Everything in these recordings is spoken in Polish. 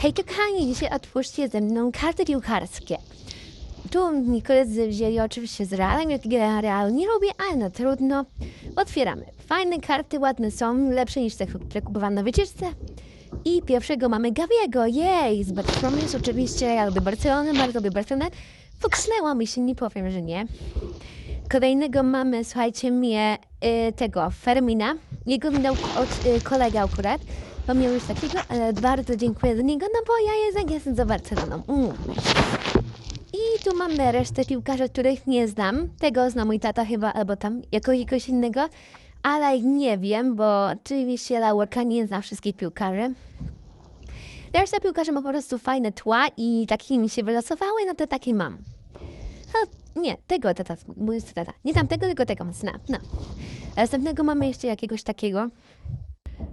Hej, kochani, dzisiaj otwórzcie ze mną karty piłkarskie. Tu mi koledzy wzięli oczywiście z Realem, jak ja Real nie lubię, ale no trudno. Otwieramy. Fajne karty, ładne są, lepsze niż te, które kupowałam na wycieczce. I pierwszego mamy Gaviego, jej! Z Barcelony jest oczywiście, ja lubię Barcelonę, bardzo lubię Barcelonę. Foksnęła mi się, nie powiem, że nie. Kolejnego mamy, słuchajcie, mnie y, tego Fermina. Jego mi dał od, y, kolega akurat, bo miał już takiego, ale bardzo dziękuję za niego, no bo ja jednak jestem za Barceloną. Mm. I tu mamy resztę piłkarzy, których nie znam. Tego zna mój tata chyba, albo tam jakiegoś innego, ale nie wiem, bo oczywiście Laurka nie zna wszystkich piłkarzy. Reszta piłkarzy ma po prostu fajne tła i takie mi się wylosowały, no to takie mam. Nie, tego tata, mój tata. Nie tamtego, tylko tego zna. No. Następnego mamy jeszcze jakiegoś takiego.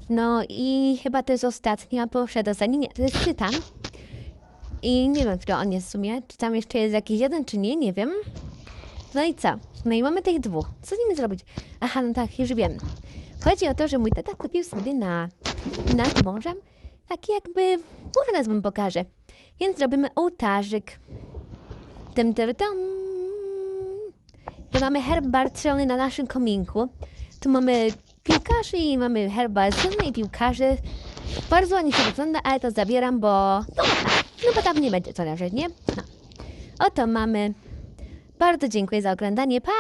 No i chyba to jest ostatnia przedostanie. Nie, to jest Tytan. I nie wiem, który on jest w sumie. Czy tam jeszcze jest jakiś jeden, czy nie, nie wiem. No i co? No i mamy tych dwóch. Co z nimi zrobić? Aha, no tak, już wiem. Chodzi o to, że mój tata kupił sobie na nad morzem taki jakby, może nas wam pokażę. Więc zrobimy ołtarzyk. Tym, tym, tym. Tu mamy herb Barcelony na naszym kominku. Tu mamy piłkarzy i mamy herb Barcelony i piłkarzy. Bardzo ładnie się wygląda, ale to zabieram, bo... No, no bo tam nie będzie co leżeć, nie? No. Oto mamy. Bardzo dziękuję za oglądanie. Pa!